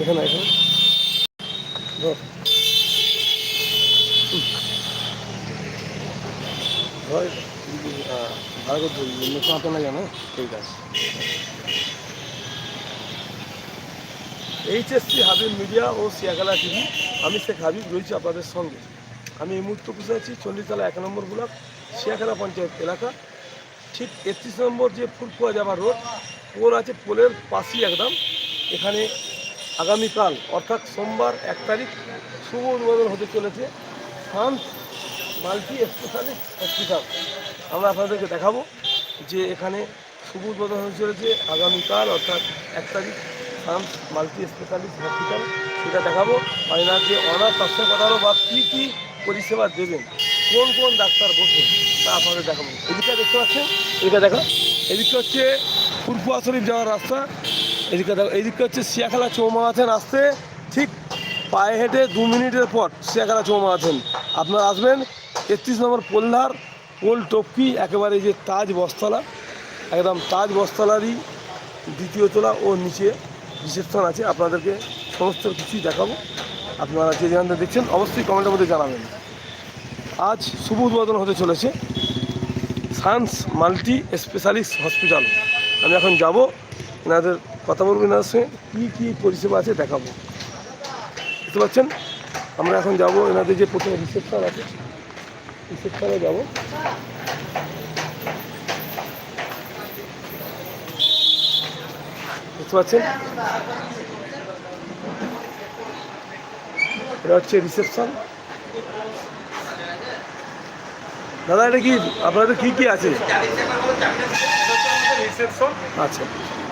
এখানে এখানে না? জানো ঠিক আছে। মিডিয়া ও আমি শেখ হাবিব রয়েছি আপনাদের সঙ্গে। আমি এই মুহূর্তে বসে আছি চল্লিশতলা এক নম্বর ব্লক সিয়াখালা পঞ্চায়েত এলাকা। ঠিক একত্রিশ নম্বর যে ফুলকুয়া যাবার রোড পোল আছে পোলের পাশেই একদম। এখানে আগামীকাল, অর্থাৎ সোমবার এক তারিখ, শুভ উদ্বোধন হতে চলেছে ফ্রান্স মাল্টি স্পেশালিস্ট হসপিটাল আমরা আপনাদেরকে দেখাবো যে এখানে শুভ উদ্বোধন হতে চলেছে আগামীকাল, অর্থাৎ এক তারিখ ফ্রান্স মাল্টি স্পেশালিস্ট হসপিটাল সেটা দেখাবো। আর এনার যে অনার তার কথা বা কী কী পরিষেবা দেবেন, কোন কোন ডাক্তার বসবেন, তা আপনাদের দেখাবো। এদিকটা দেখতে পাচ্ছেন? এদিকে দেখা। এদিকে হচ্ছে ফুরফুয়া শরীফ যাওয়ার রাস্তা। এদিকে দেখো, এদিকে হচ্ছে সিয়াখালা চৌমাথান আসতে ঠিক পায়ে হেঁটে দু মিনিটের পর সিয়াখালা চৌমাথান আপনারা আসবেন তেত্রিশ নম্বর পোলধার, পোল টপকি, একেবারে যে তাজ বস্তলা, একদম তাজ বস্তলারই দ্বিতীয় তলা ও নিচে রিসেপশন আছে। আপনাদেরকে সমস্ত কিছুই দেখাবো। আপনারা যে যেখান দেখছেন, অবশ্যই কমেন্টের মধ্যে জানাবেন। আজ শুভ উদ্বোধন হতে চলেছে সায়েন্স মাল্টি স্পেশালিস্ট হসপিটাল। আমি এখন যাব এনাদের কথা বলব এনাদের সঙ্গে কী কী পরিষেবা আছে দেখাবো। বুঝতে পারছেন? আমরা এখন যাব এনাদের যে প্রথমে রিসেপশন আছে রিসেপশনে যাব। বুঝতে পারছেন? এটা হচ্ছে রিসেপশন দাদা এটা কি আপনাদের কি কি আছে? রিসেপশন আচ্ছা।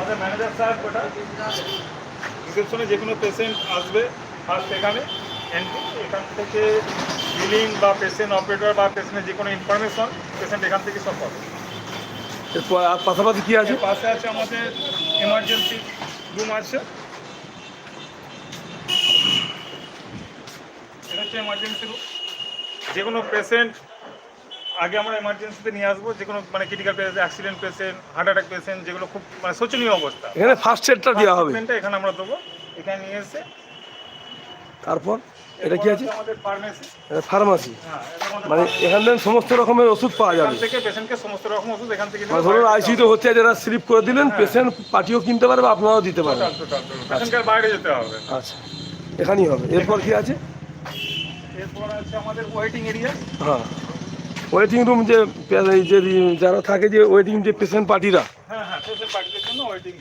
আমাদের ম্যানেজার সাহেব ওটা। রিসেপশনে যে কোনো পেশেন্ট আসবে ফার্স্ট এখানে এন্ট্রি এখান থেকে বিলিং বা পেশেন্ট অপারেটর বা পেশেন্টের যে কোনো ইনফরমেশন পেশেন্ট এখান থেকে সব পাবে। পাশাপাশি কি আছে? পাশে আছে আমাদের এমার্জেন্সি রুম আছে। এটা হচ্ছে এমার্জেন্সি রুম যে কোনো পেশেন্ট আগে আমরা এমার্জেন্সিতে নিয়ে আসব যে কোনো মানে critical patient accident patient heart attack patient যেগুলো খুব মানে শোচনীয় অবস্থা। এখানে ফার্স্ট এডটা দেওয়া হবে। এখানে আমরা দেবো। এখানে নিয়ে এসে তারপর? এটা কি আছে? আমাদের ফার্মেসি ফার্মাসি হ্যাঁ মানে এখান থেকে সমস্ত রকমের ওষুধ পাওয়া যাবে। থেকে পেশেন্টকে সমস্ত রকম ওষুধ এখান থেকে মানে ধরুন আইসিউতে হচ্ছে যারা স্লিপ করে দিলেন পেশেন্ট পার্টিও কিনতে পারবে আপনারাও দিতে পারবেন। পেশেন্টকে বাইরে যেতে হবে। আচ্ছা। এখানেই হবে। এরপর কি আছে? এরপর আছে আমাদের ওয়েটিং এরিয়া হ্যাঁ। ওয়েটিং রুম যে যে যারা থাকে যে ওয়েটিং যে পেশেন্ট পার্টিরা। হ্যাঁ হ্যাঁ পেশেন্ট পার্টিদের জন্য ওয়েটিং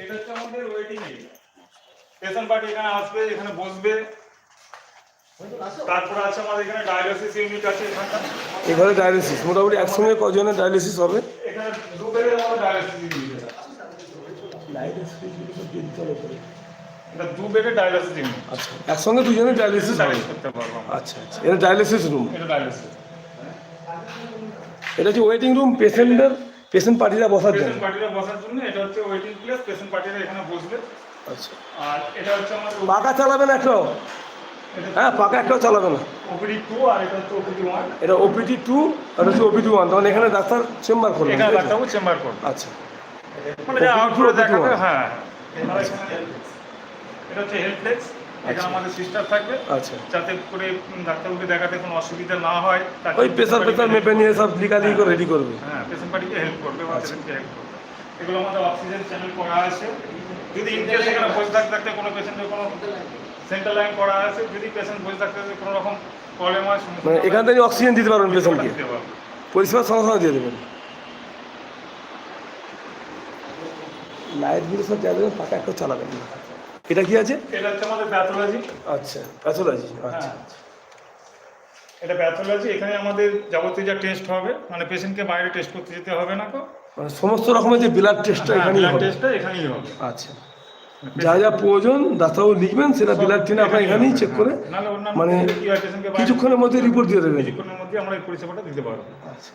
এটা হচ্ছে আমাদের ওয়েটিং এরিয়া পেশেন্ট পার্টি এখানে আসবে এখানে বসবে। তারপরে আছে আমাদের এখানে ডায়ালিসিস ইউনিট আছে এখানটা। এই ঘরে ডায়ালিসিস মোটামুটি একসঙ্গে কজনের ডায়ালিসিস হবে? এখানে দু বেডের আমাদের ডায়ালিসিস ইউনিট আছে এটা দু বেডের ডায়ালিসিস ইউনিট আচ্ছা একসঙ্গে দুজনের ডায়ালিসিস হবে করতে পারব আচ্ছা আচ্ছা। এটা ডায়ালিসিস রুম এটা ডায়ালিসিস এটা হচ্ছে ওয়েটিং রুম পেশেন্টদের পেশেন্ট পার্টিরা বসার জন্য? পেশেন্ট পার্টিরা বসার জন্য এটা হচ্ছে ওয়েটিং প্লেস পেশেন্ট পার্টিরা এখানে বসবে। আচ্ছা। আর এটা হচ্ছে আমাদের পাকা চালাবে না একটাও? হ্যাঁ পাকা একটাও চালাবে না। ওপিডি টু আর এটা হচ্ছে ওপিডি ওয়ান এটা ওপিটি টু আর হচ্ছে ওপিটি ওয়ান তখন এখানে ডাক্তার চেম্বার করবে এখানে ডাক্তারবাবু চেম্বার করবে। আচ্ছা। মানে যা OPD দেখাবে হ্যাঁ। এটা হচ্ছে হেল্প ডেস্ক আমাদের সিস্টার থাকবে। আচ্ছা। যাতে করে ডাক্তারবাবুকে দেখাতে কোনো অসুবিধা না হয় ওই জন্য প্রেসার প্রেসার মেপে নিয়ে সব করে রেডি করবে। হ্যাঁ পেশেন্ট পার্টিকে হেল্প করবে বা আচ্ছা। পেশেন্টকে হেল্প করবে। এগুলো আমাদের অক্সিজেন চ্যানেল করা আছে। যদি ইনকেস এখানে বসে থাকতে থাকতে কোনো পেশেন্টের কোনো সেন্টার লাইন করা আছে যদি পেশেন্ট বসে থাকতে থাকতে কোনো রকম প্রবলেম হয় মানে এখান থেকে অক্সিজেন দিতে পারবেন পেশেন্টকে। পরিষেবার সঙ্গে সঙ্গে দিয়ে দেবেন। লাইটগুলো সব দেবেন পাকা একটা চালাবেন না। এটা কি আছে? এটা হচ্ছে আমাদের প্যাথোলজি। আচ্ছা প্যাথোলজি আচ্ছা। হ্যাঁ এটা প্যাথোলজি এখানে আমাদের যাবতীয় যা টেস্ট হবে মানে পেশেন্টকে বাইরে টেস্ট করতে যেতে হবে না তো। মানে সমস্ত রকমের যে ব্লাড টেস্টটা এখানেই ব্লাড টেস্টটা এখানেই হবে। আচ্ছা। যা যা প্রয়োজন ডাক্তারবাবু লিখবেন সেটা ব্লাড টেনে আপনার এখানেই চেক করে মানে হয় বাইরে কিছুক্ষণের মধ্যে রিপোর্ট দিয়ে দেবেন। কিছুক্ষণের মধ্যে আমরা এই পরিষেবাটা দিতে পারব। আচ্ছা।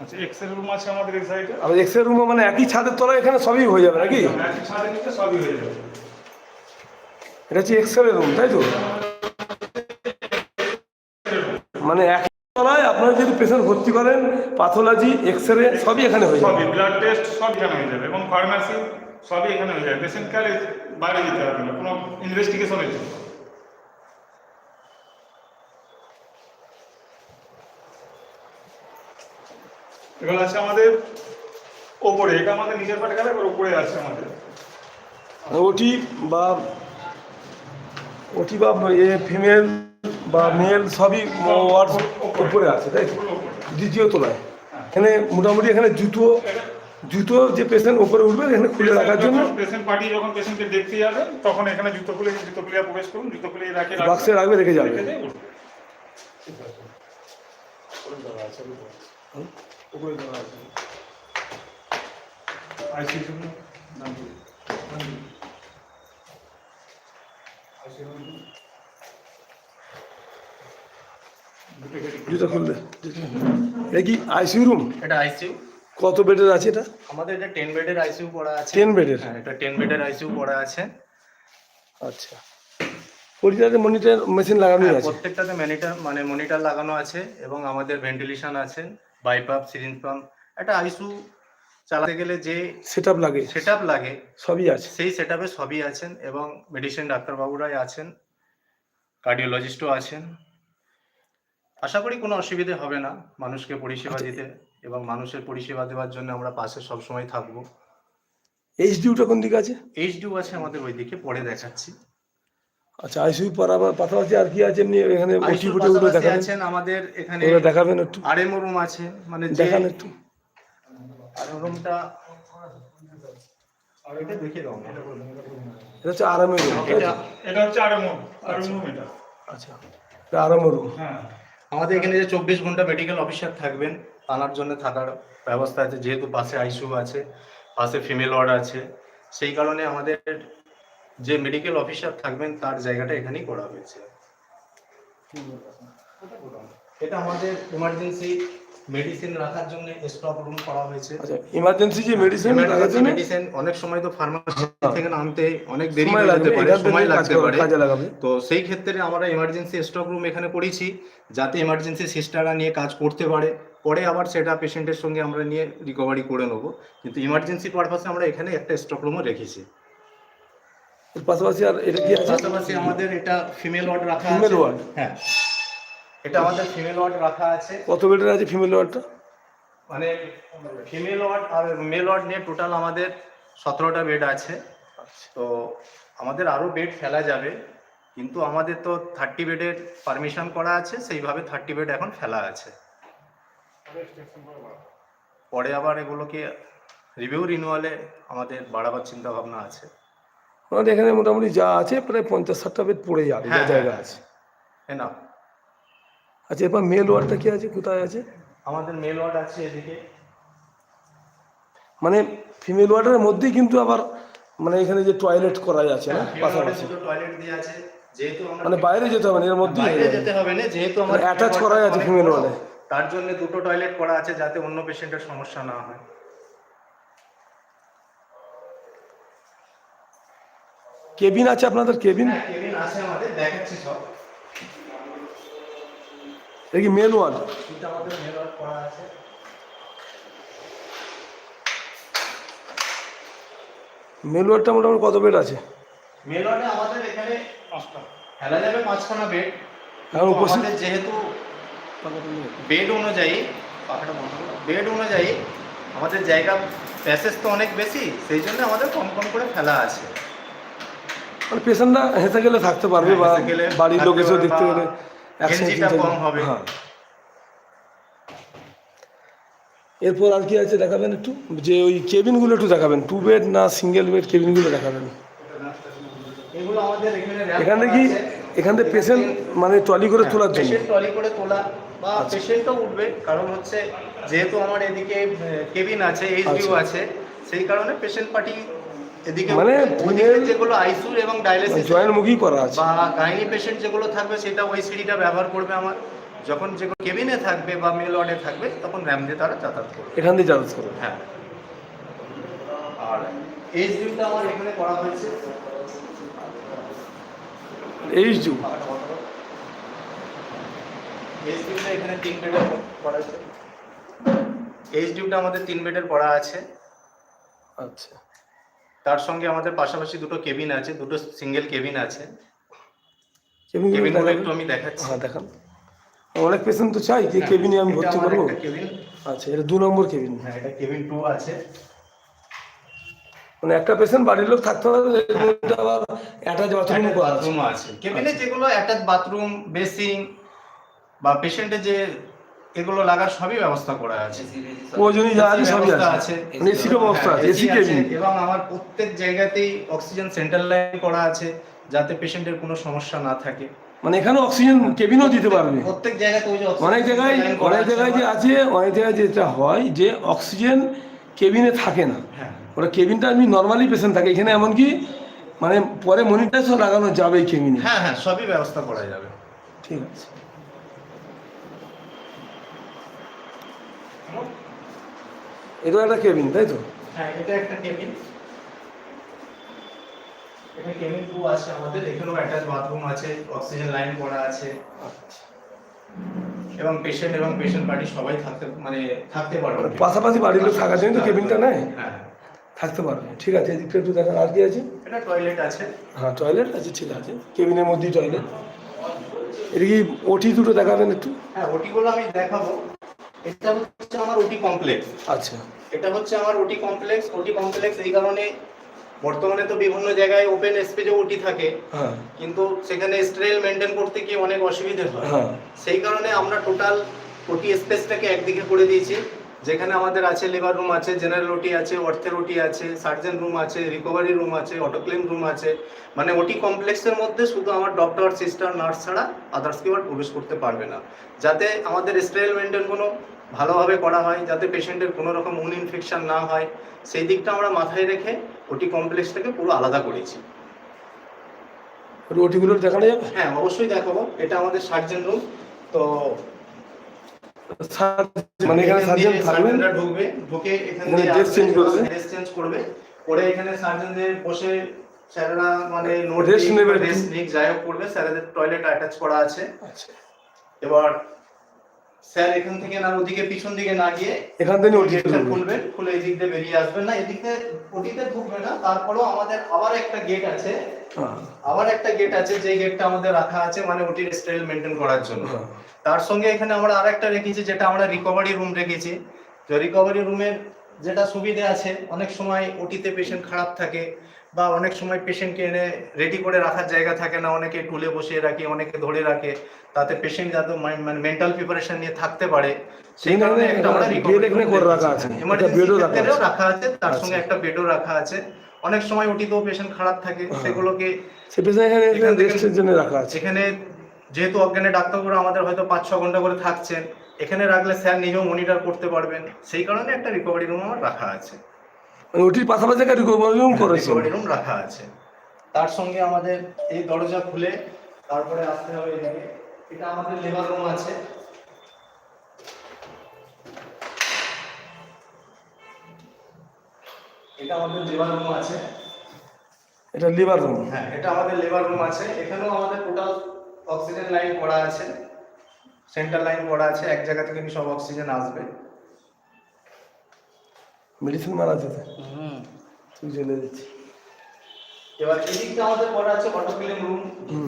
আচ্ছা এক্সরে রুম আছে আমাদের এই সাইডে আর এক্স রে রুমে মানে একই ছাদের তলায় এখানে সবই হয়ে যাবে নাকি? একই ছাদের নিচে সবই হয়ে যাবে। এটা হচ্ছে এক্স রে রুম তাই তো? মানে এক তলায় আপনারা যদি পেশেন্ট ভর্তি করেন পাথোলজি এক্স রে সবই এখানে হয়ে যাবে। সবই ব্লাড টেস্ট সব এখানে হয়ে যাবে এবং ফার্মাসি সবই এখানে হয়ে যাবে। পেশেন্ট কেয়ারে বাইরে যেতে হবে না কোনো ইনভেস্টিগেশনের জন্য। এবার আছে আমাদের ওপরে এটা আমাদের নিজের পাটে গেলে এবার ওপরে আছে আমাদের ওটি বা ওটি বা এ ফিমেল বা মেল সবই উপরে আছে তাই তো? দ্বিতীয় তলায় এখানে মোটামুটি এখানে জুতো জুতো যে পেশেন্ট উপরে উঠবে এখানে খুলে রাখার জন্য পেশেন্ট পার্টি যখন পেশেন্টকে দেখতে যাবে তখন এখানে জুতো খুলে জুতো খুলে প্রবেশ করুন জুতো খুলে রাখে বাক্সে রাখবে রেখে যাবে। ঠিক আছে। উপরে দেওয়া আছে, আছে। জন্য? নাম। জুতো খুললে এটা কি আইসিইউ রুম? এটা আইসিইউ কত বেডের আছে এটা? আমাদের এটা টেন বেডের আইসিইউ পড়া আছে। 10 বেডের? হ্যাঁ এটা টেন বেডের আইসিইউ পড়া আছে। আচ্ছা। পরিচালকের মনিটর মেশিন লাগানোই হ্যাঁ, আছে। প্রত্যেকটাতে মনিটর মানে মনিটর লাগানো আছে এবং আমাদের ভেন্টিলেশন আছে। বাইপাপ পাম্প একটা আইসিইউ চালাতে গেলে যে সেট লাগে। সেটআপ লাগে সবই আছে। সেই সেটআপে সবই আছেন এবং মেডিসিন ডাক্তারবাবুরাই আছেন কার্ডিওলজিস্টও আছেন। আশা করি কোনো অসুবিধে হবে না মানুষকে পরিষেবা দিতে এবং মানুষের পরিষেবা দেওয়ার জন্য আমরা পাশে সবসময় থাকব। এইচডিউটা কোন দিকে আছে? এইচডিউ আছে আমাদের ওইদিকে পরে দেখাচ্ছি। আচ্ছা আইসিইউ পারাবার পাশাপাশি আর কি আছে এমনি এখানে ওটি ফুটে উঠে পাশাপাশি দেখাবেন? আছেন আমাদের এখানে ওগুলো দেখাবেন একটু। আরএমও রুম আছে মানে যে দেখান একটু। আরএমও রুমটা আর এটা দেখিয়ে দাও। এটা হচ্ছে আরামের রুম এটা এটা হচ্ছে আরএমও আরএমও এটা। আচ্ছা এটা আরামের রুম। হ্যাঁ। আমাদের এখানে যে চব্বিশ ঘণ্টা মেডিকেল অফিসার থাকবেন তার জন্য থাকার ব্যবস্থা আছে যেহেতু পাশে আইসিইউ আছে পাশে ফিমেল ওয়ার্ড আছে সেই কারণে আমাদের যে মেডিকেল অফিসার থাকবেন তার জায়গাটা এখানেই করা হয়েছে। এটা আমাদের ইমার্জেন্সি মেডিসিন রাখার জন্য স্টক রুম করা হয়েছে। আচ্ছা ইমার্জেন্সি যে মেডিসিন ইমার্জেন্সি জন্য? মেডিসিন অনেক সময় তো ফার্মাসি থেকে নামতে অনেক দেরি হয়ে যেতে পারে সময় লাগতে পারে। তো সেই ক্ষেত্রে আমরা এমার্জেন্সি স্টক রুম এখানে করেছি যাতে এমার্জেন্সি সিস্টাররা নিয়ে কাজ করতে পারে। পরে আবার সেটা পেশেন্টের সঙ্গে আমরা নিয়ে রিকভারি করে নেব। কিন্তু ইমার্জেন্সি পারপাসে আমরা এখানে একটা স্টক রুমও রেখেছি। এর পাশাপাশি আর এটা কি আছে? পাশাপাশি আমাদের এটা ফিমেল ওয়ার্ড রাখা আছে। ward? হ্যাঁ। এটা আমাদের ফিমেল ওয়ার্ড রাখা আছে। কত বেডের আছে ফিমেল ওয়ার্ডটা মানে ফিমেল ওয়ার্ড আর মেল ওয়ার্ড নিয়ে টোটাল আমাদের সতেরোটা বেড আছে। তো আমাদের আরও বেড ফেলা যাবে। কিন্তু আমাদের তো থার্টি বেডের পারমিশন করা আছে সেইভাবে থার্টি বেড এখন ফেলা আছে। পরে আবার এগুলোকে রিভিউ রিনিউয়ালে আমাদের বাড়াবার চিন্তা ভাবনা আছে। আমাদের এখানে মোটামুটি যা আছে প্রায় পঞ্চাশ ষাটটা বেড পড়ে যাবে যা হ্যাঁ, জায়গা হ্যাঁ। আছে না আচ্ছা এরপর মেল ওয়ার্ডটা কি আছে? কোথায় আছে? আমাদের মেল ওয়ার্ড আছে এদিকে। মানে ফিমেল ওয়ার্ডের মধ্যেই কিন্তু আবার মানে এখানে যে টয়লেট করা আছে না পাশাপাশি। টয়লেট দিয়ে আছে যেহেতু মানে বাইরে যেতে হবে না এর মধ্যেই বাইরে যেতে হবে না যেহেতু আমার অ্যাটাচ করাই আছে ফিমেল ওয়ার্ডে তার জন্য দুটো টয়লেট করা আছে যাতে অন্য পেশেন্টের সমস্যা না হয়। কেবিন আছে আপনাদের কেবিন? হ্যাঁ কেবিন আছে আমাদের দেখাচ্ছি সব। এটা কি ওয়ার্ড আমাদের করা আছে। ওয়ার্ডটা মোটামুটি কত বেড আছে? মেল ওয়ার্ডে আমাদের এখানে ফেলা যাবে পাঁচখানা বেড এখন উপস্থিত যেহেতু বেড অনুযায়ী পাখাটা বন্ধ বেড অনুযায়ী আমাদের জায়গা প্যাসেজ তো অনেক বেশি সেই জন্য আমাদের কম কম করে ফেলা আছে। মানে পেশেন্টরা হেসে গেলে থাকতে পারবে হ্যাঁ, বা গেলে বাড়ির লোক এসেও পারবে দেখতে গেলে হবে। হ্যাঁ। এরপর আর কি আছে দেখাবেন একটু? যে ওই কেবিনগুলো একটু দেখাবেন। টু বেড না সিঙ্গেল বেড কেবিনগুলো দেখাবেন। এগুলো আমাদের এখানে থেকে আছে। এখান থেকে পেশেন্ট মানে ট্রলি করে তোলার জন্য? পেশেন্ট ট্রলি করে তোলা বা পেশেন্টও উঠবে কারণ হচ্ছে যেহেতু আমার এদিকে কেবিন আছে এইচডিউ আচ্ছা। আছে সেই কারণে পেশেন্ট পার্টি এদিকে মানে যেগুলো আইসিইউ এবং ডায়ালিসিস জয়েন্ট মুখী করা আছে। বা গাইনি পেশেন্ট যেগুলো থাকবে সেটা ওই সিঁড়িটা ব্যবহার করবে আমার। যখন যেগুলো কেবিনে থাকবে বা মেল ওয়ার্ডে থাকবে তখন র্যাম দিয়ে তারা যাতায়াত করবে। এখান দিয়ে যাতায়াত করবে। হ্যাঁ। আর এইচডিউটা আমার এখানে করা হয়েছে। এইচ ডু এইচ ডিউটা এখানে তিন বেডের পড়া আছে। এইচ ডিউটা আমাদের তিন বেডের পড়া আছে। আচ্ছা। তার সঙ্গে আমাদের পাশাপাশি দুটো কেবিন আছে দুটো সিঙ্গেল কেবিন আছে। কেবিন কেবিনগুলো একটু আমি দেখাচ্ছি। হ্যাঁ দেখান। অনেক পেশেন্ট তো চাই যে কেবিনে আমি ভর্তি করব। আচ্ছা এটা দু নম্বর কেবিন। হ্যাঁ এটা কেবিন টু আছে। মানে একটা পেশেন্ট বাড়ির লোক থাকতে হবে আবার অ্যাটাচ বাথরুম বাথরুম আছে। কেবিনে যেগুলো অ্যাটাচ বাথরুম বেসিং বা পেশেন্টের যে এগুলো লাগার সবই ব্যবস্থা করা আছে। প্রয়োজনীয় যা আছে সবই আছে। মানে এসিরও ব্যবস্থা আছে হ্যাঁ, এসি কেবিন এবং আমার প্রত্যেক জায়গাতেই অক্সিজেন সেন্টার লাইন করা আছে যাতে পেশেন্টের কোনো সমস্যা না থাকে। মানে এখানে অক্সিজেন কেবিনও দিতে পারবে। প্রত্যেক জায়গাতে ওই যে অনেক জায়গায় অনেক জায়গায় যে আছে অনেক জায়গায় যেটা হয় যে অক্সিজেন কেবিনে থাকে না। হ্যাঁ। ওটা কেবিনটা আমি নর্মালি পেশেন্ট থাকে। এখানে এমনকি মানে পরে মনিটাইজও লাগানো যাবে কেবিনে হ্যাঁ হ্যাঁ সবই ব্যবস্থা করা যাবে। ঠিক আছে। এটা একটা কেবিন তাই তো? হ্যাঁ এটা একটা কেবিন। কেবিন টু আছে আমাদের এখানেও অ্যাটাচ বাথরুম আছে অক্সিজেন লাইন করা আছে। এবং পেশেন্ট এবং পেশেন্ট পার্টি সবাই থাকতে মানে থাকতে পারবে। মানে পাশাপাশি বাড়ির লোক থাকার জন্য তো কেবিনটা নেয়? হ্যাঁ। থাকতে পারবে ঠিক আছে এদিকটা একটু দেখান আর কি আছে? এটা টয়লেট আছে। হ্যাঁ টয়লেট আছে ঠিক আছে কেবিনের মধ্যেই টয়লেট এটা কি ওটি দুটো দেখাবেন একটু। হ্যাঁ ওটিগুলো আমি দেখাবো। এটা হচ্ছে আমার ওটি কমপ্লেক্স আচ্ছা। এটা হচ্ছে আমার ওটি কমপ্লেক্স ওটি কমপ্লেক্স এই কারণে বর্তমানে তো বিভিন্ন জায়গায় ওপেন স্পেসে ওটি থাকে। হ্যাঁ। কিন্তু সেখানে স্ট্রেল মেনটেন করতে গিয়ে অনেক অসুবিধে হয়। হ্যাঁ। সেই কারণে আমরা টোটাল ওটি স্পেসটাকে একদিকে করে দিয়েছি। যেখানে আমাদের আছে লেবার রুম আছে জেনারেল ওটি আছে অর্থের ওটি আছে সার্জন রুম আছে রিকভারি রুম আছে অটোক্লেম রুম আছে। মানে ওটি কমপ্লেক্সের মধ্যে শুধু আমার ডক্টর সিস্টার নার্স ছাড়া আদার্স কেউ প্রবেশ করতে পারবে না। যাতে আমাদের স্টেরাইল মেনটেন কোনো ভালোভাবে করা হয় যাতে পেশেন্টের কোনো রকম উন ইনফেকশন না হয়। সেই দিকটা আমরা মাথায় রেখে ওটি কমপ্লেক্সটাকে পুরো আলাদা করেছি। ওটিগুলো দেখানো যাবে? হ্যাঁ অবশ্যই দেখাবো। এটা আমাদের সার্জন রুম তো মানে এখানে সার্জন থাকবেন? ঢুকবে ঢুকে এখানে dress change করবে। ড্রেস চেঞ্জ করবে। করে এখানে সার্জনদের বসে স্যারেরা মানে নোট Rest নেবে। রেস্ট নিক যাই হোক করবে স্যারেদের টয়লেট অ্যাটাচ করা আছে। আচ্ছা। এবার স্যার এখান থেকে না ওদিকে পিছন দিকে না গিয়ে এখান থেকে গেটটা খুলবেন খুলে এই দিক দিয়ে বেরিয়ে আসবেন না এদিকে ওটিতে ঢুকবে না তারপরেও আমাদের আবার একটা গেট আছে। হ্যাঁ। আবার একটা গেট আছে যে গেটটা আমাদের রাখা আছে মানে ওটির স্টাইল মেনটেন করার জন্য। হ্যাঁ। তার সঙ্গে এখানে আমরা আরেকটা রেখেছি যেটা আমরা রিকভারি রুম রেখেছি। তো রিকভারি রুমের যেটা সুবিধে আছে অনেক সময় ওটিতে পেশেন্ট খারাপ থাকে বা অনেক সময় পেশেন্টকে এনে রেডি করে রাখার জায়গা থাকে না অনেকে টুলে বসিয়ে রাখে অনেকে ধরে রাখে তাতে পেশেন্ট যাতে মানে মেন্টাল প্রিপারেশন নিয়ে থাকতে পারে সেই কারণে একটা আমরা room করে রাখা আছে। রাখা আছে। তার আচ্ছা। সঙ্গে একটা বেডও রাখা আছে অনেক সময় ওটিতেও পেশেন্ট খারাপ থাকে হ্যাঁ। সেগুলোকে এখানে যেহেতু অজ্ঞানে ডাক্তারবাবুরা আমাদের হয়তো পাঁচ ছ ঘণ্টা করে থাকছেন এখানে রাখলে স্যার নিজেও মনিটর করতে পারবেন সেই কারণে একটা রিকভারি রুম আমার রাখা আছে মানে ওটির পাশাপাশি একটা রিকভারি রুম করেছে রুম রাখা আছে। তার সঙ্গে আমাদের এই দরজা খুলে তারপরে আসতে হবে এদিকে। এটা আমাদের লেবার রুম আছে। এটা আমাদের লেবার রুম আছে। এটা লিভার রুম হ্যাঁ এটা আমাদের লেবার রুম আছে। এখানেও আমাদের টোটাল অক্সিজেন লাইন করা আছে। সেন্টার লাইন করা আছে। এক জায়গা থেকে সব অক্সিজেন আসবে। মেডিসিন মারা আছে তুই জেনে দিচ্ছি। এবার এদিকটা আমাদের করা আছে অটো অটোক্লিন রুম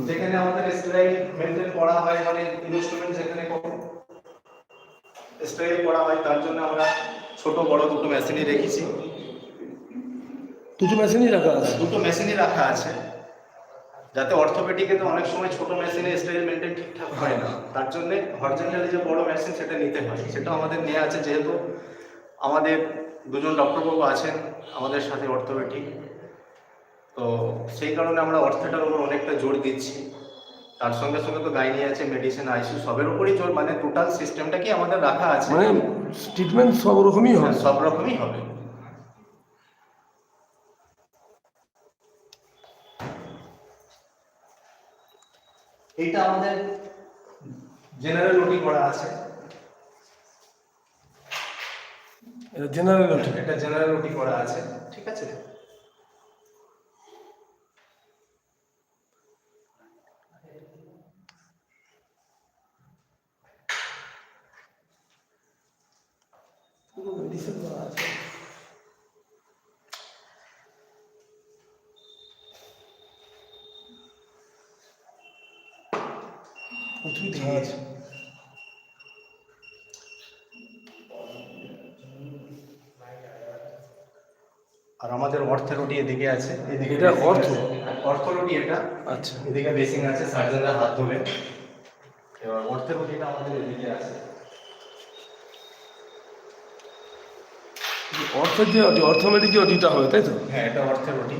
যেখানে আমাদের স্টেরাইল মেনটেন করা হয় মানে ইনস্ট্রুমেন্ট যেখানে স্টেরাইল করা হয় তার জন্য আমরা ছোট বড় দুটো মেশিনই রেখেছি। দুটো মেশিনই রাখা আছে? দুটো মেশিনই রাখা আছে। যাতে অর্থোপেডিকে তো অনেক সময় ছোট মেশিনে স্টেরাইল মেনটেন ঠিকঠাক হয় না। তার জন্য হরজেন্টালি যে বড় মেশিন সেটা নিতে হয়। সেটা আমাদের নেওয়া আছে যেহেতু আমাদের দুজন ডক্টরবাবু আছেন আমাদের সাথে অর্থোপেডিক। তো সেই কারণে আমরা অর্থেটার উপর অনেকটা জোর দিচ্ছি। তার সঙ্গে সঙ্গে তো গাইনি আছে মেডিসিন আইসিউ সবের উপরই জোর মানে টোটাল সিস্টেমটা কি আমাদের রাখা আছে? মানে ট্রিটমেন্ট সব রকমই হবে। সব রকমই হবে। এইটা আমাদের জেনারেল ওটি করা আছে। এটা জেনারেল ওটি এটা জেনারেল ওটি করা আছে। ঠিক আছে পুরো মেডিসিন দেওয়া আছে প্রচুর ঝাঁ আছে আর আমাদের অর্থেরোটি এদিকে আছে এদিকে এটা অর্থ? অর্থোরোটি এটা। আচ্ছা। এদিকে বেসিং আছে সার্জনরা হাত ধোবে। এবার অর্থেরোটিটা আমাদের এদিকে আছে। অর্থের যে অডি অর্থোমেটিক যে অডিটা হবে তাই তো? হ্যাঁ এটা অর্থেরোটি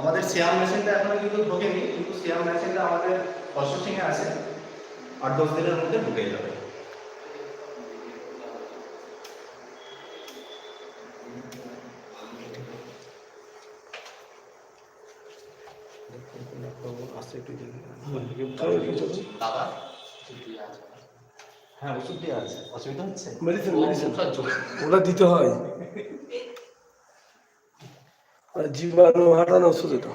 আমাদের সিয়াম মেশিনটা এখনও কিন্তু ঢোকেনি কিন্তু সিয়াম মেশিনটা আমাদের প্রসেসিং এ আছে। আট দশ দিনের মধ্যে ঢুকে যাবে আবার হ্যাঁ ওষুধ দেওয়া আছে। অসুবিধা হচ্ছে? মেডিসিন মেডিসিন ওটা দিতে হয়। আর জীবাণু হাঁটানো ওষুধ এটা।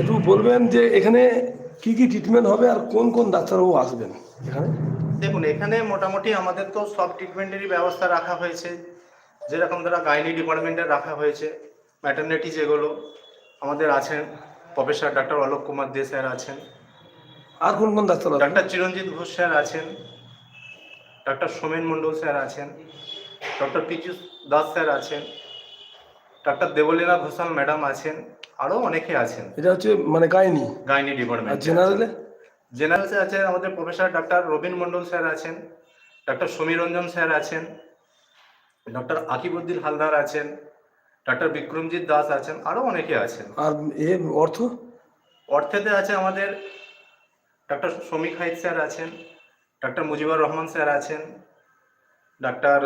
একটু বলবেন যে এখানে কি কি ট্রিটমেন্ট হবে আর কোন কোন ডাক্তারবাবু আসবেন এখানে? দেখুন এখানে মোটামুটি আমাদের তো সব ট্রিটমেন্টেরই ব্যবস্থা রাখা হয়েছে। যেরকম ধরা গাইনি ডিপার্টমেন্টে রাখা হয়েছে। ম্যাটার্নিটি যেগুলো আমাদের আছেন professor doctor Alok Kumar Dey sir আছেন। আর কোন কোন doctor doctor Chiranjit Ghosh sir আছেন। ডাক্তার সোমেন মণ্ডল স্যার আছেন। ডক্টর পীযুষ দাস স্যার আছেন। ডাক্তার দেবলীনা ঘোষাল ম্যাডাম আছেন। আরও অনেকে আছেন। এটা হচ্ছে মানে গাইনি? গাইনি ডিপার্টমেন্ট জেনারেলে জেনারেলসে আছেন আমাদের professor doctor Robin Mondal sir আছেন। ডাক্তার সমীরঞ্জন স্যার আছেন। ডক্টর আকিবুদ্দিন হালদার আছেন। ডক্টর বিক্রমজিৎ দাস আছেন আরও অনেকে আছেন। আর এ অর্থ? অর্থেতে আছে আমাদের ডক্টর সমীক হাইত স্যার আছেন ডক্টর মুজিবুর রহমান স্যার আছেন ডাক্তার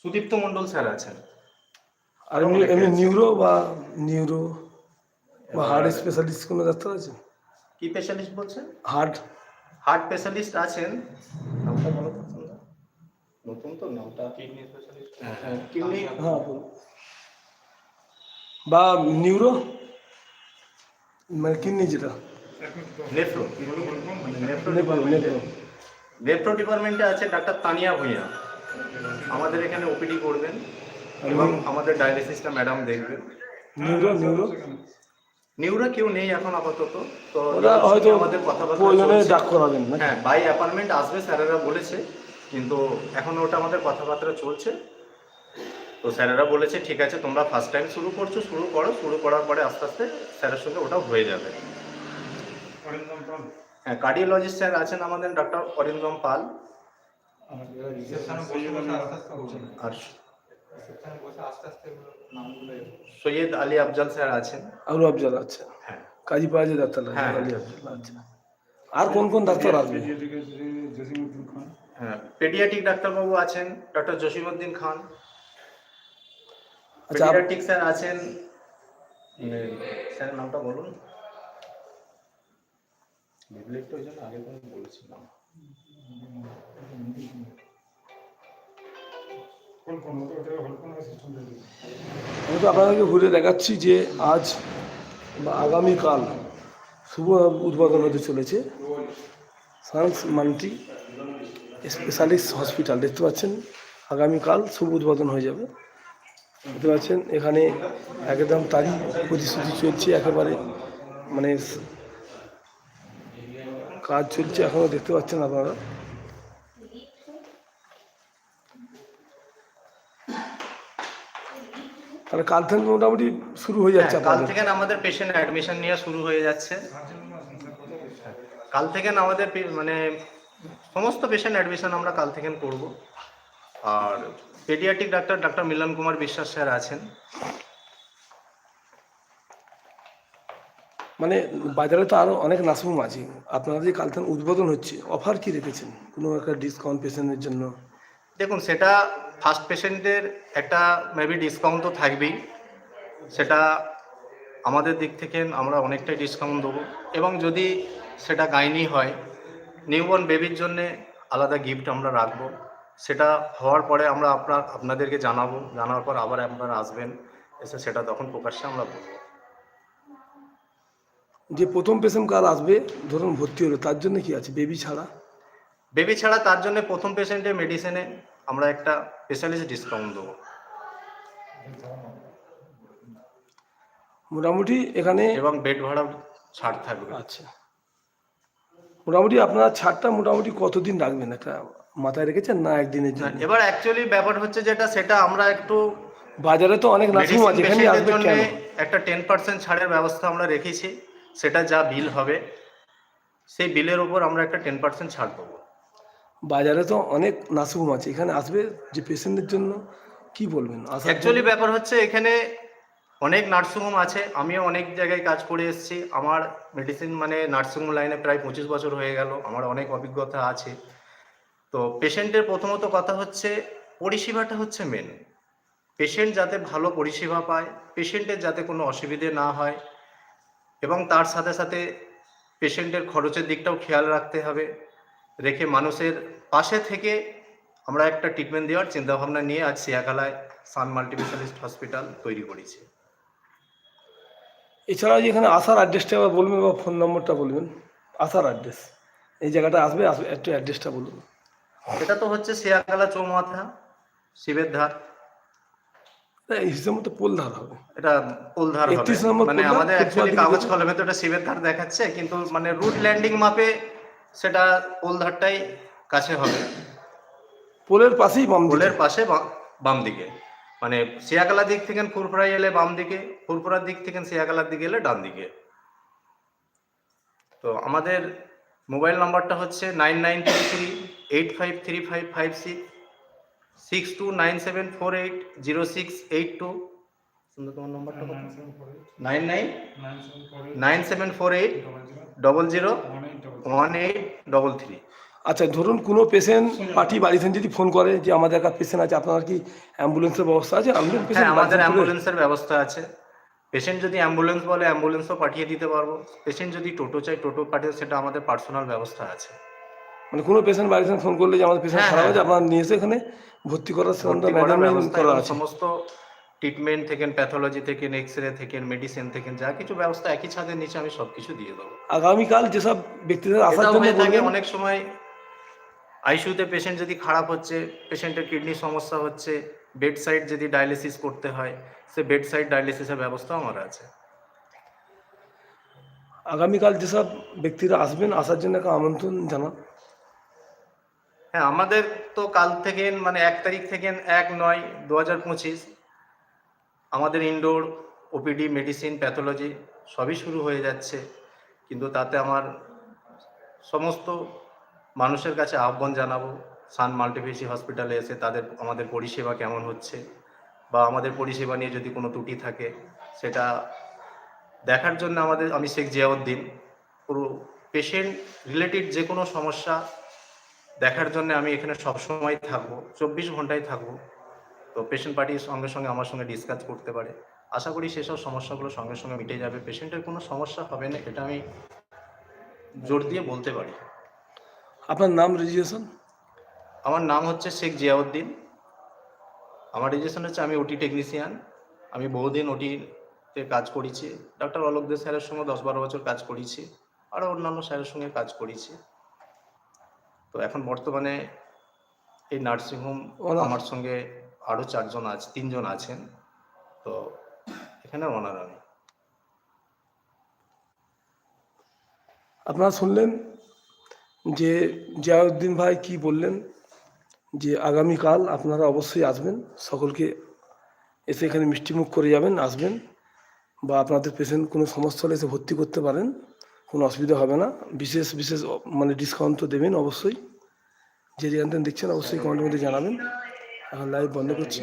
সুদীপ্ত মন্ডল স্যার আছেন। আর এমনি। নিউরো বা নিউরো বা হার্ট স্পেশালিস্ট কোনো ডাক্তার আছে কি স্পেশালিস্ট বলছেন? হার্ট। হার্ট স্পেশালিস্ট আছেন। তোমরা। নতুন তো নামটা? কিডনি স্পেশালিস্ট হ্যাঁ কিডনি? হ্যাঁ বা নিউরো? মানে কিডনি যেটা? নেফ্রো। নেফ্রো ডিপার্টমেন্টে আছে ডাক্তার তানিয়া ভূঁইয়া। আমাদের এখানে ওপিডি করবেন এবং আমাদের ডায়ালিসিসটা ম্যাডাম দেখবেন নিউরো নিউরো? নিউরা কেউ নেই এখন আপাতত। তো ওরা হয়তো আমাদের কথাবার্তা হ্যাঁ বাই অ্যাপার্টমেন্ট আসবে স্যারেরা বলেছে। কিন্তু এখন ওটা আমাদের কথাবার্তা চলছে তো স্যারেরা বলেছে ঠিক আছে তোমরা ফার্স্ট টাইম শুরু করছ শুরু করো শুরু করার পরে আস্তে আস্তে স্যারের সঙ্গে ওটা হয়ে যাবে হ্যাঁ কার্ডিওলজিস্ট স্যার আছেন আমাদের ডক্টর অরিন্দম পাল আর রিসেপশনে বসে বসে আস্তে আস্তে বলছেন আর রিসেপশনে বসে আস্তে আস্তে এগুলো নামগুলো সৈয়দ আলী আফজাল স্যার আছেন আরও আফজাল আছে হ্যাঁ কাজী পাওয়া ডাক্তার হ্যাঁ। আলী আফজাল আছে আর কোন কোন ডাক্তার আসবে হ্যাঁ পেডিয়াট্রিক ডাক্তারবাবু আছেন ডক্টর জসিমউদ্দিন খান। আচ্ছা পেডিয়াট্রিক স্যার আছেন স্যারের নামটা বলুন। বিপ্লবটা ওই জন্য আগে কোনো বলেছিলাম। আমি তো আপনাদেরকে ঘুরে দেখাচ্ছি যে আজ বা আগামীকাল শুভ উদ্বোধন হতে চলেছে। সায়েন্স মাল্টি স্পেশালিস্ট হসপিটাল দেখতে পাচ্ছেন? আগামীকাল শুভ উদ্বোধন হয়ে যাবে। দেখতে পাচ্ছেন এখানে একদম তারই প্রতিশ্রুতি চলছে একেবারে। মানে কাজ চলছে এখনও দেখতে পাচ্ছেন আপনারা। তাহলে কাল থেকে মোটামুটি শুরু হয়ে যাচ্ছে হ্যাঁ, কাল থেকে আমাদের পেশেন্ট অ্যাডমিশন নিয়ে শুরু হয়ে যাচ্ছে। কাল থেকে আমাদের মানে সমস্ত পেশেন্ট অ্যাডমিশন আমরা কাল থেকে করব। আর paediatric doctor doctor Milan Kumar Biswas sir আছেন। মানে বাজারে তো আরও অনেক নার্সিংহোম আছে। আপনারা যে কাল থেকে উদ্বোধন হচ্ছে অফার কি রেখেছেন? কোনো একটা ডিসকাউন্ট পেশেন্টের জন্য? দেখুন সেটা ফার্স্ট পেশেন্টের একটা মেবি ডিসকাউন্ট তো থাকবেই। সেটা আমাদের দিক থেকে আমরা অনেকটাই ডিসকাউন্ট দেবো। এবং যদি সেটা গাইনি হয় নিউবর্ন বেবির জন্যে আলাদা গিফট আমরা রাখব। সেটা হওয়ার পরে আমরা আপনার আপনাদেরকে জানাব। জানার পর আবার আপনারা আসবেন এসে সেটা তখন প্রকাশ্যে আমরা বলব। যে প্রথম পেশেন্ট কাল আসবে ধরুন ভর্তি হলো তার জন্য কি আছে? বেবি ছাড়া? বেবি ছাড়া তার জন্য প্রথম পেশেন্টের মেডিসিনে আমরা একটা স্পেশালিস্ট ডিসকাউন্ট দেবো। মোটামুটি এখানে এবং বেড ভাড়া ছাড় থাকবে। আচ্ছা। মোটামুটি আপনারা ছাড়টা মোটামুটি কতদিন রাখবেন? একটা মাথায় রেখেছেন না একদিনের জন্য? এবার অ্যাকচুয়ালি ব্যাপার হচ্ছে যেটা সেটা আমরা একটু বাজারে তো অনেক নার্সিং আছে এখানে আসবে কেন? একটা টেন পার্সেন্ট ছাড়ের ব্যবস্থা আমরা রেখেছি সেটা যা বিল হবে সেই বিলের উপর আমরা একটা টেন পার্সেন্ট ছাড় দেবো বাজারে তো অনেক নার্সিং আছে এখানে আসবে যে পেশেন্টের জন্য কি বলবেন? অ্যাকচুয়ালি ব্যাপার হচ্ছে এখানে অনেক নার্সিংহোম আছে, আমিও অনেক জায়গায় কাজ করে এসেছি। আমার মেডিসিন মানে নার্সিংহোম লাইনে প্রায় পঁচিশ বছর হয়ে গেল, আমার অনেক অভিজ্ঞতা আছে। তো পেশেন্টের প্রথমত কথা হচ্ছে, পরিষেবাটা হচ্ছে মেন পেশেন্ট যাতে ভালো পরিষেবা পায় পেশেন্টের যাতে কোনো অসুবিধে না হয়, এবং তার সাথে সাথে পেশেন্টের খরচের দিকটাও খেয়াল রাখতে হবে, রেখে মানুষের পাশে থেকে আমরা একটা ট্রিটমেন্ট দেওয়ার চিন্তাভাবনা নিয়ে আজ সিয়াখালায় সান মাল্টিস্পেশালিস্ট হসপিটাল তৈরি করেছি। এছাড়া যেখানে আসার অ্যাড্রেসটা আবার বলবেন বা ফোন নম্বরটা বলবেন। আসার অ্যাড্রেস এই জায়গাটা আসবে আসবে একটু অ্যাড্রেসটা বলুন। এটা তো হচ্ছে সিয়াখালা চৌমাথা শিবের ধার। হিসেবে মতো পোলধার হবে। এটা পোলধার হবে। 31 মানে আমাদের ফুটবল অ্যাকচুয়ালি কাগজ যেতে- কলমে তো এটা শিবের ধার দেখাচ্ছে কিন্তু মানে রুট ল্যান্ডিং মাপে সেটা পোলধারটাই কাছে হবে। পোলের পাশেই বাম পোলের পাশে বাম দিকে। মানে সিয়াকালার দিক থেকে ফুরফুরাই এলে বাম দিকে ফুরফুরার দিক থেকে সিয়াকালার দিকে এলে ডান দিকে। তো আমাদের মোবাইল নাম্বারটা হচ্ছে nine nine three three eight five three five five six six two nine seven four eight zero six eight two. সুন্দর তোমার নাম্বারটা nine nine nine seven four eight. Double zero one eight double three আচ্ছা ধরুন কোনো patient party বাড়িতে যদি phone করে যে আমাদের একটা পেশেন্ট আছে আপনার কি অ্যাম্বুলেন্সের ব্যবস্থা আছে? হ্যাঁ আমাদের অ্যাম্বুলেন্সের ব্যবস্থা আছে। পেশেন্ট যদি অ্যাম্বুলেন্স বলে অ্যাম্বুলেন্সও পাঠিয়ে দিতে পারব। পেশেন্ট যদি টোটো চাই টোটো পাঠিয়ে সেটা আমাদের পার্সোনাল ব্যবস্থা আছে। মানে কোনো পেশেন্ট বাড়িতে ফোন করলে যে আমাদের পেশেন্ট হ্যাঁ, খারাপ আছে হ্যাঁ। আপনারা নিয়ে এসে এখানে ভর্তি করার করা আছে। সমস্ত ট্রিটমেন্ট থেকে প্যাথোলজি থেকে এক্স রে থেকে মেডিসিন থেকে যা কিছু ব্যবস্থা একই ছাদের নিচে আমি সবকিছু দিয়ে দেবো। আগামীকাল যেসব ব্যক্তিদের আসার জন্য অনেক সময় আইসিইউতে পেশেন্ট যদি খারাপ হচ্ছে পেশেন্টের কিডনির সমস্যা হচ্ছে বেড সাইড যদি ডায়ালিসিস করতে হয় সে বেড সাইড ডায়ালিসিসের ব্যবস্থা আমার আছে। আগামীকাল যেসব ব্যক্তিরা আসবেন আসার জন্য একটা আমন্ত্রণ জানান। হ্যাঁ আমাদের তো কাল থেকে মানে এক তারিখ থেকে এক নয় দু হাজার পঁচিশ আমাদের ইনডোর ওপিডি মেডিসিন প্যাথোলজি সবই শুরু হয়ে যাচ্ছে। কিন্তু তাতে আমার সমস্ত মানুষের কাছে আহ্বান জানাব, সান মাল্টিপেসি হসপিটালে এসে তাদের, আমাদের পরিষেবা কেমন হচ্ছে? বা আমাদের পরিষেবা নিয়ে যদি কোনো ত্রুটি থাকে, সেটা দেখার জন্য আমাদের, আমি শেখ জিয়াউদ্দিন, পুরো পেশেন্ট রিলেটেড যে কোনো সমস্যা দেখার জন্য আমি এখানে সবসময় থাকব, চব্বিশ ঘন্টায় থাকব। তো পেশেন্ট পার্টির সঙ্গে সঙ্গে আমার সঙ্গে ডিসকাস করতে পারে। আশা করি সেসব সমস্যাগুলো সঙ্গে সঙ্গে মিটে যাবে। পেশেন্টের কোনো সমস্যা হবে না, এটা আমি জোর দিয়ে বলতে পারি। আপনার নাম রেজিস্ট্রেশন? আমার নাম হচ্ছে শেখ জিয়াউদ্দিন। আমার রেজিস্ট্রেশন হচ্ছে আমি ওটি টেকনিশিয়ান। আমি বহুদিন ওটিতে কাজ করেছি। ডক্টর অলোক দে স্যারের সঙ্গে দশ বারো বছর কাজ করেছি। আরও অন্যান্য স্যারের সঙ্গে কাজ করেছি। তো এখন বর্তমানে এই নার্সিংহোম আমার সঙ্গে আরও চারজন আছে তিনজন আছেন। তো এখানে ওনার আমি। আপনারা শুনলেন? যে জিয়াউদ্দিন ভাই কি বললেন যে আগামীকাল আপনারা অবশ্যই আসবেন, সকলকে এসে এখানে মিষ্টিমুখ করে যাবেন, আসবেন বা আপনাদের পেশেন্ট কোনো সমস্যা হলে এসে ভর্তি করতে পারেন, কোনো অসুবিধা হবে না। বিশেষ বিশেষ মানে ডিসকাউন্ট তো দেবেন অবশ্যই। যে যেখান থেকে দেখছেন অবশ্যই কমেন্টের মধ্যে জানাবেন। এখন লাইভ বন্ধ করছি।